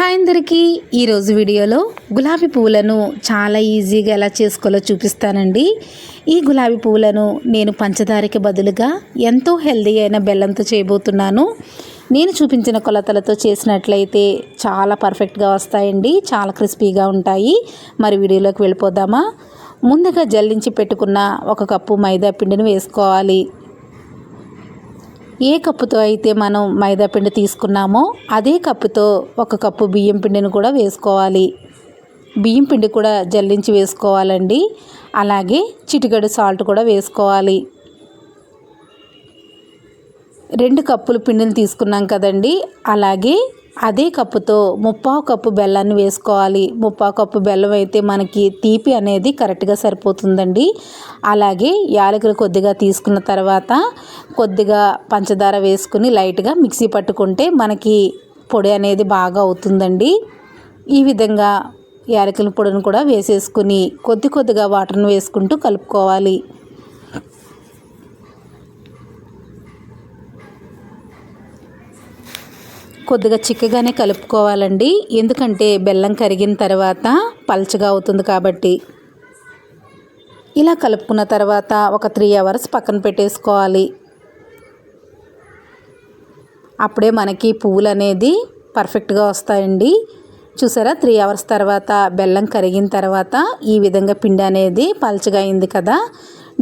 Hi అందరికీ. ఈరోజు వీడియోలో గులాబీ పువ్వులను చాలా ఈజీగా ఎలా చేసుకోవాలో చూపిస్తానండి. ఈ గులాబీ పువ్వులను నేను పంచదారకి బదులుగా ఎంతో హెల్దీ అయిన బెల్లంతో చేయబోతున్నాను. నేను చూపించిన కొలతలతో చేసినట్లయితే చాలా పర్ఫెక్ట్గా వస్తాయండి. చాలా క్రిస్పీగా ఉంటాయి. మరి వీడియోలోకి వెళ్ళిపోదామా? ముందుగా జల్లించి పెట్టుకున్న ఒక కప్పు మైదా పిండిని వేసుకోవాలి. ఏ కప్పుతో అయితే మనం మైదాపిండి తీసుకున్నామో అదే కప్పుతో ఒక కప్పు బియ్యం పిండిని కూడా వేసుకోవాలి. బియ్యం పిండి కూడా జల్లించి వేసుకోవాలండి. అలాగే చిటికెడు సాల్ట్ కూడా వేసుకోవాలి. రెండు కప్పులు పిండిని తీసుకున్నాం కదండి. అలాగే అదే కప్పుతో ముప్పావు కప్పు బెల్లాన్ని వేసుకోవాలి. ముప్పావు కప్పు బెల్లం అయితే మనకి తీపి అనేది కరెక్ట్గా సరిపోతుందండి. అలాగే యాలకులు కొద్దిగా తీసుకున్న తర్వాత కొద్దిగా పంచదార వేసుకుని లైట్గా మిక్సీ పట్టుకుంటే మనకి పొడి అనేది బాగా అవుతుందండి. ఈ విధంగా యాలకుల పొడిని కూడా వేసేసుకుని కొద్ది కొద్దిగా వాటర్ని వేసుకుంటూ కలుపుకోవాలి. కొద్దిగా చిక్కగానే కలుపుకోవాలండి. ఎందుకంటే బెల్లం కరిగిన తర్వాత పల్చగా అవుతుంది కాబట్టి. ఇలా కలుపుకున్న తర్వాత ఒక త్రీ అవర్స్ పక్కన పెట్టేసుకోవాలి. అప్పుడే మనకి పువ్వులు అనేది పర్ఫెక్ట్గా వస్తాయండి. చూసారా? త్రీ అవర్స్ తర్వాత బెల్లం కరిగిన తర్వాత ఈ విధంగా పిండి అనేది పల్చగా అయింది కదా.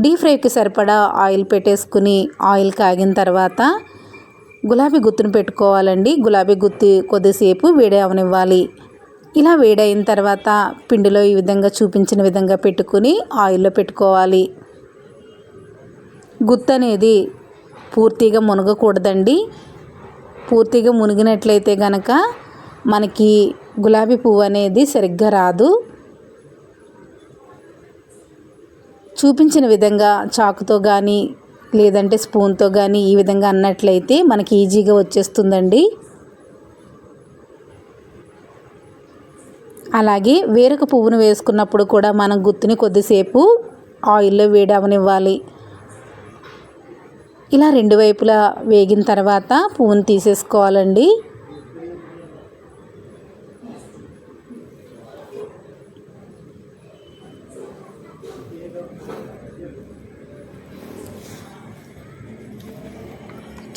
డీప్ ఫ్రైకి సరిపడా ఆయిల్ పెట్టేసుకుని ఆయిల్ కాగిన తర్వాత గులాబీ గుత్తును పెట్టుకోవాలండి. గులాబీ గుత్తి కొద్దిసేపు వేడి అవనివ్వాలి. ఇలా వేడైన తర్వాత పిండిలో ఈ విధంగా చూపించిన విధంగా పెట్టుకుని ఆయిల్లో పెట్టుకోవాలి. గుత్తి అనేది పూర్తిగా మునగకూడదండి. పూర్తిగా మునిగినట్లయితే గనక మనకి గులాబీ పువ్వు అనేది సరిగ్గా రాదు. చూపించిన విధంగా చాకుతో కానీ లేదంటే స్పూన్తో కానీ ఈ విధంగా అన్నట్లయితే మనకి ఈజీగా వచ్చేస్తుందండి. అలాగే వేరొక పువ్వును వేసుకున్నప్పుడు కూడా మనం గుత్తుని కొద్దిసేపు ఆయిల్లో వేడి అవనివ్వాలి ఇలా రెండు వైపులా వేగిన తర్వాత పువ్వును తీసేసుకోవాలండి.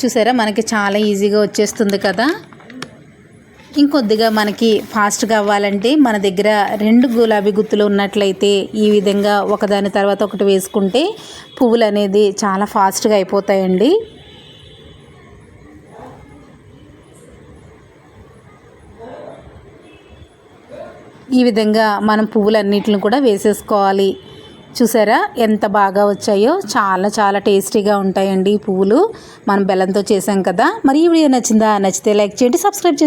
చూసారా? మనకి చాలా ఈజీగా వచ్చేస్తుంది కదా? ఇంకొద్దిగా మనకి ఫాస్ట్గా అవ్వాలంటే మన దగ్గర రెండు గులాబీ గుత్తులు ఉన్నట్లయితే ఈ విధంగా ఒకదాని తర్వాత ఒకటి వేసుకుంటే పువ్వులు అనేది చాలా ఫాస్ట్గా అయిపోతాయండి. ఈ విధంగా మనం పువ్వులన్నిటిని కూడా వేసేసుకోవాలి. చూసారా? ఎంత బాగా వచ్చాయో? చాలా చాలా టేస్టీగా ఉంటాయండి ఈ పువ్వులు. మనం బెల్లంతో చేసాం కదా. మరి ఈ వీడియో నచ్చిందా? నచ్చితే లైక్ చేయండి సబ్స్క్రైబ్ చేయండి.